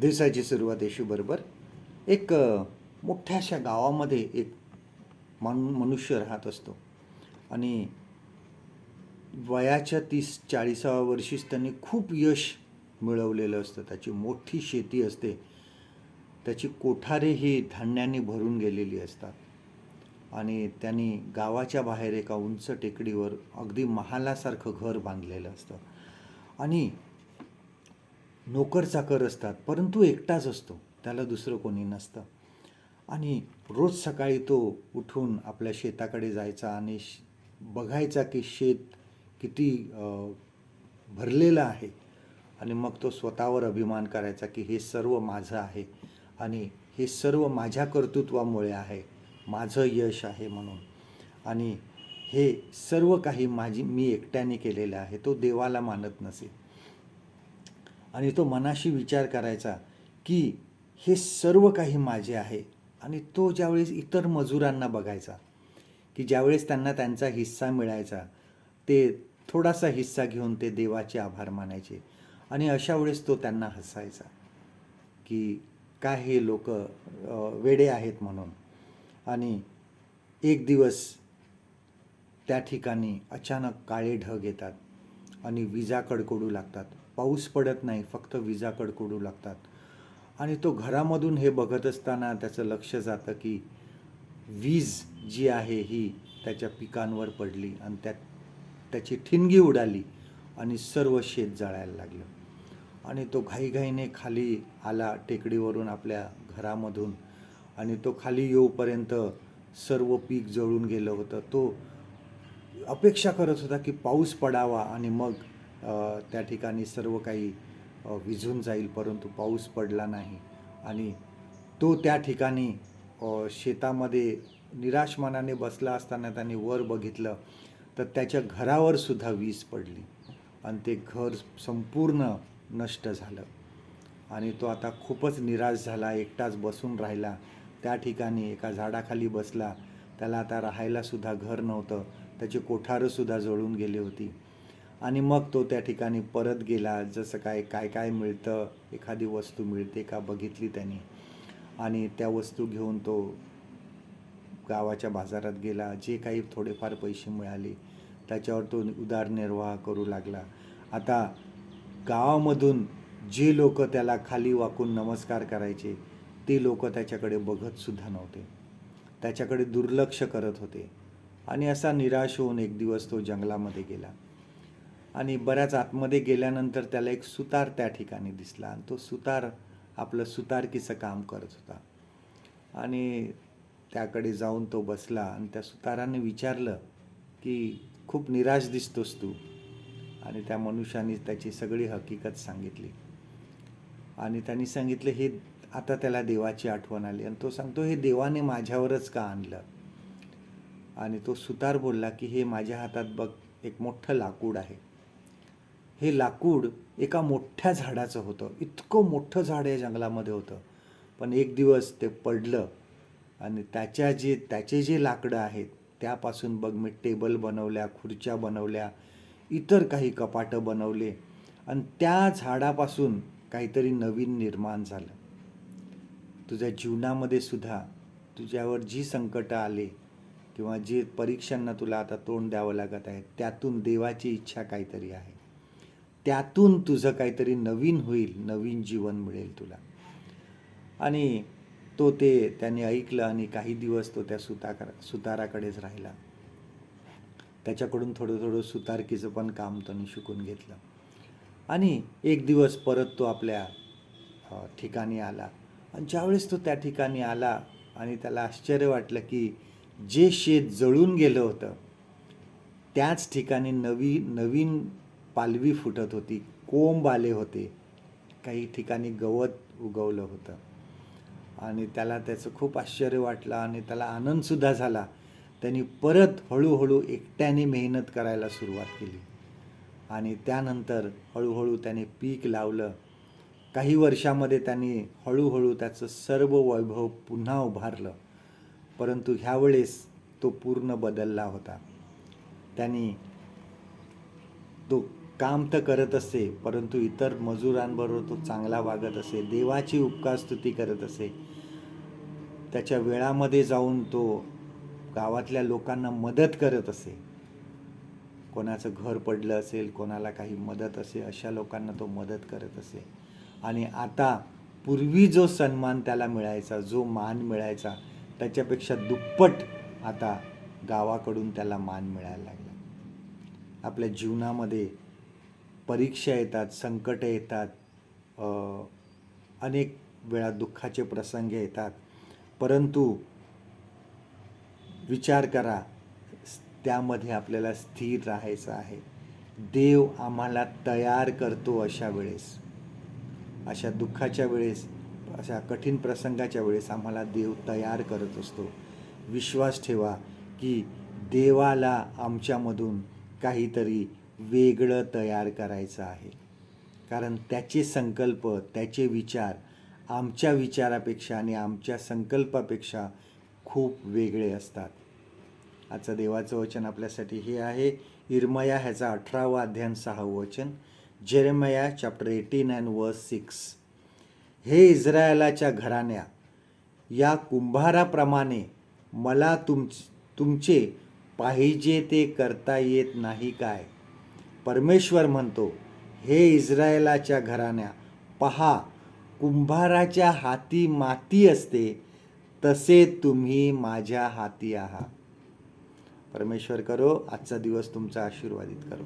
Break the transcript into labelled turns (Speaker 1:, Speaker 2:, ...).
Speaker 1: दिवसाची सुरुवात येशूबरोबर एक मोठ्याशा गावामध्ये एक माणू मनुष्य राहत असतो. आणि वयाच्या तीस चाळीसाव्या वर्षीच त्यांनी खूप यश मिळवलेलं असतं. त्याची मोठी शेती असते. त्याची कोठारे ही धान्याने भरून गेलेली असतात. आणि त्यांनी गावाच्या बाहेर एका उंच टेकडीवर अगदी महालासारखं घर बांधलेलं असतं. आणि नोकर चाकर असतात परंतु एकटाच असतो त्याला दुसरं कोणी नसतं. आणि रोज सकाळी तो उठून आपल्या शेताकडे जायचा आणि श बघायचा की शेत किती भरलेलं आहे. आणि मग तो स्वतःवर अभिमान करायचा की हे सर्व माझं आहे आणि हे सर्व माझ्या कर्तृत्वामुळे आहे माझं यश आहे म्हणून. आणि हे सर्व काही माझी मी एकट्याने केलेलं आहे तो देवाला मानत नसे. आणि तो मनाशी विचार करायचा की हे सर्व काही माझे आहे. आणि तो ज्यावेळेस इतर मजुरांना बघायचा की ज्यावेळेस त्यांना त्यांचा हिस्सा मिळायचा ते थोडासा हिस्सा घेऊन ते देवाचे आभार मानायचे. आणि अशा वेळेस तो त्यांना हसायचा की काय हे लोक वेडे आहेत म्हणून. आणि एक दिवस त्या ठिकाणी अचानक काळे ढग येतात. आणि विजा कडकडू लागतात. पाऊस पडत नाही फक्त विजा कडकडू लागतात. आणि तो घरामधून हे बघत असताना त्याचं लक्ष जातं की वीज जी आहे ही त्याच्या पिकांवर पडली आणि त्यात त्याची ठिणगी उडाली आणि सर्व शेत जळायला लागलं. आणि तो घाईघाईने खाली आला टेकडीवरून आपल्या घरामधून. आणि तो खाली येऊपर्यंत सर्व पीक जळून गेलं होतं. तो अपेक्षा करत होता की पाऊस पडावा आणि मग त्या ठिकाणी सर्व काही विझून जाईल परंतु पाऊस पडला नाही. आणि तो त्या ठिकाणी शेतामध्ये निराश मनाने बसला असताना त्याने वर बघितलं तर त्याच्या घरावर सुद्धा वीज पडली आणि ते घर संपूर्ण नष्ट झालं. आणि तो आता खूपच निराश झाला एकटाच बसून राहिला. त्या ठिकाणी एका झाडाखाली बसला. त्याला आता राहायलासुद्धा घर नव्हतं. त्याची कोठारंसुद्धा जळून गेली होती. आणि मग तो त्या ठिकाणी परत गेला. जसं काय काय काय मिळतं? एखादी वस्तू मिळते का? बघितली त्याने. आणि त्या वस्तू घेऊन तो गावाच्या बाजारात गेला. जे काही थोडेफार पैसे मिळाले त्याच्यावर तो उदारनिर्वाह करू लागला. आता गावामधून जे लोक त्याला खाली वाकून नमस्कार करायचे ते लोक त्याच्याकडे बघतसुद्धा नव्हते. त्याच्याकडे दुर्लक्ष करत होते. आणि असा निराश होऊन एक दिवस तो जंगलामध्ये गेला. आणि बऱ्याच आतमध्ये गेल्यानंतर त्याला एक सुतार त्या ठिकाणी दिसला आणि तो सुतार आपलं सुतारकीचं काम करत होता. आणि त्याकडे जाऊन तो बसला आणि त्या सुताराने विचारलं की खूप निराश दिसतोस तू. आणि त्या मनुष्याने त्याची सगळी हकीकत सांगितली. आणि त्यांनी सांगितलं हे आता त्याला देवाची आठवण आली. आणि तो सांगतो हे देवाने माझ्यावरच का आणलं? आणि तो सुतार बोलला की हे माझ्या हातात बघ एक मोठं लाकूड आहे. हे लाकूड एका मोठ्या झाडाचं होतं. इतकं मोठं झाड या जंगलामध्ये होतं. पण एक दिवस ते पडलं आणि त्याच्या जे त्याचे जे लाकडं आहेत त्यापासून बघ मी टेबल बनवल्या खुर्च्या बनवल्या इतर काही कपाटं बनवले आणि त्या झाडापासून काहीतरी नवीन निर्माण झालं. तुझ्या जीवनामध्ये सुद्धा तुझ्यावर जी संकटं आले किंवा जे परीक्षांना तुला आता तोंड द्यावं लागत आहे त्यातून देवाची इच्छा काहीतरी आहे. त्यातून तुझं काहीतरी नवीन होईल नवीन जीवन मिळेल तुला. आणि तो ते त्याने ऐकलं आणि काही दिवस तो त्या सुताकर सुताराकडेच राहिला. त्याच्याकडून थोडं थोडं सुतारकीचं पण काम त्याने शिकून घेतलं. आणि एक दिवस परत तो आपल्या ठिकाणी आला. आणि ज्यावेळेस तो त्या ठिकाणी आला आणि त्याला आश्चर्य वाटलं की जे शेत जळून गेलं होतं त्याच ठिकाणी नवी नवीन पालवी फुटत होती कोंब आले होते काही ठिकाणी गवत उगवलं होतं. आणि त्याला त्याचं खूप आश्चर्य वाटलं आणि त्याला आनंदसुद्धा झाला. त्यांनी परत हळूहळू एकट्याने मेहनत करायला सुरुवात केली. आणि त्यानंतर हळूहळू त्याने पीक लावलं. काही वर्षामध्ये त्यांनी हळूहळू त्याचं सर्व वैभव पुन्हा उभारलं. परंतु ह्यावेळेस तो पूर्ण बदलला होता. त्यांनी तो काम तर करत असे परंतु इतर मजुरांबरोबर तो चांगला वागत असे देवाची उपकारस्तुती करत असे. त्याच्या वेळामध्ये जाऊन तो गावातल्या लोकांना मदत करत असे. कोणाचं घर पडलं असेल कोणाला काही मदत असे अशा लोकांना तो मदत करत असे. आणि आता पूर्वी जो सन्मान त्याला मिळायचा जो मान मिळायचा त्याच्यापेक्षा दुप्पट आता गावाकडून त्याला मान मिळायला लागला. आपल्या जीवनामध्ये परीक्षा येतात संकटं येतात अनेक वेळा दुःखाचे प्रसंग येतात. परंतु विचार करा त्यामध्ये आपल्याला स्थिर राहायचं आहे. देव आम्हाला तयार करतो अशा वेळेस. अशा दुःखाच्या वेळेस अशा कठीण प्रसंगाच्या वेळेस आम्हाला देव तयार करत असतो. विश्वास ठेवा की देवाला आमच्यामधून काहीतरी वेगळं तयार करायचं आहे. कारण त्याचे संकल्प त्याचे विचार आमच्या विचारापेक्षा आणि आमच्या संकल्पापेक्षा खूप वेगळे असतात. आजचं देवाचं वचन आपल्यासाठी हे आहे. इरमया ह्याचा अठरावा अध्याय सहावं वचन. Jeremiah chapter eighteen and verse six हे इस्रायलाच्या घराण्या या कुंभाराप्रमाणे मला तुम तुमचे पाहिजे ते करता येत नाही काय? परमेश्वर म्हणतो हे इस्रायलाच्या घराण्या पहा कुंभाराच्या हाती माती असते तसे तुम्ही माझ्या हाती आहात. परमेश्वर करो आजचा दिवस तुमचा आशीर्वादित करो.